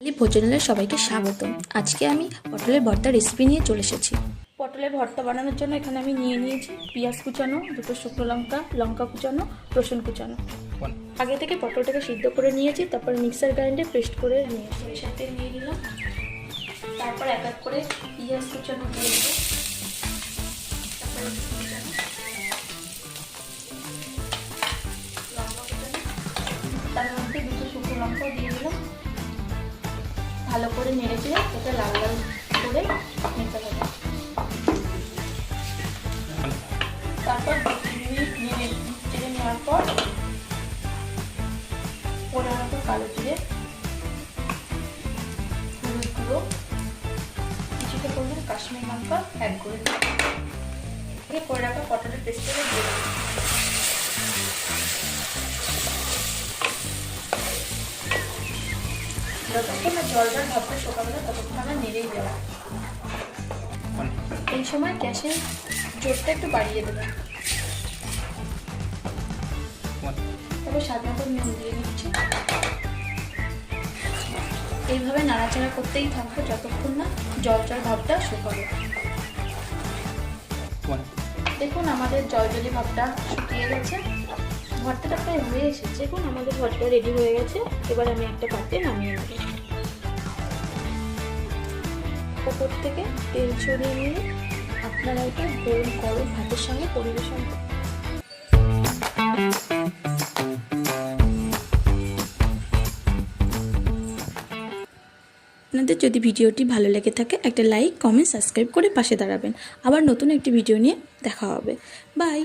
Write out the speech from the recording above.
বাঙালি ভোজনালয়ে সবাইকে স্বাগত। আজকে আমি পটলের ভর্তা রেসিপি নিয়ে চলে এসেছি। পটলের ভর্তা বানানোর জন্য এখানে আমি নিয়ে নিয়েছি পেঁয়াজ কুচানো, দুটো শুকনো লঙ্কা লঙ্কা কুচানো, রসুন কুচানো। আগে থেকে পটলটাকে সিদ্ধ করে নিয়েছি, তারপর মিক্সার গ্রাইন্ডে পেস্ট করে নিয়েছি সাথে নিয়ে নিলাম। তারপর এক এক করে পেঁয়াজ কুচানো দিয়ে তার মধ্যে দুটো শুকনো লঙ্কা দিয়ে দিলাম। ভালো করে নেড়ে চেড়ে এটা লাল লাল করে নিতে হবে। তারপর দু চেড়ে নেওয়ার পর পনেরো মতো কালো জিরে, হলুদ গুঁড়ো, কিছুটা পরিমাণ কাশ্মীর লঙ্কা অ্যাড করে দিই করে রাখা পটলের পেস্টটা দিয়ে যতক্ষণ না জলটা ভাবটা শোকাবে না ততক্ষণ আমরা নেড়েই দেবো। এই সময় গ্যাসের জোরটা একটু বাড়িয়ে দেবে। তারপর স্বাদ মতো নুন দিয়ে দিচ্ছি এইভাবে নাড়াচাড়া করতেই থাকব যতক্ষণ না জল জল ভাবটা শুকাবে। দেখুন, আমাদের জল জলি ভাবটা শুকিয়ে গেছে। ভর্তাটা প্রায় হয়ে এসেছে। দেখুন আমাদের ভর্তা রেডি হয়ে গেছে। এবার আমি একটা পাত্রে নামিয়ে নেব। ওপর থেকে তেল ছড়িয়ে নিয়ে আপনারা এটা গোল গরম ভাতের সঙ্গে পরিবেশন করুন। আপনাদের যদি ভিডিওটি ভালো লেগে থাকে, একটা লাইক, কমেন্ট, সাবস্ক্রাইব করে পাশে দাঁড়াবেন। আবার নতুন একটি ভিডিও নিয়ে দেখা হবে। বাই!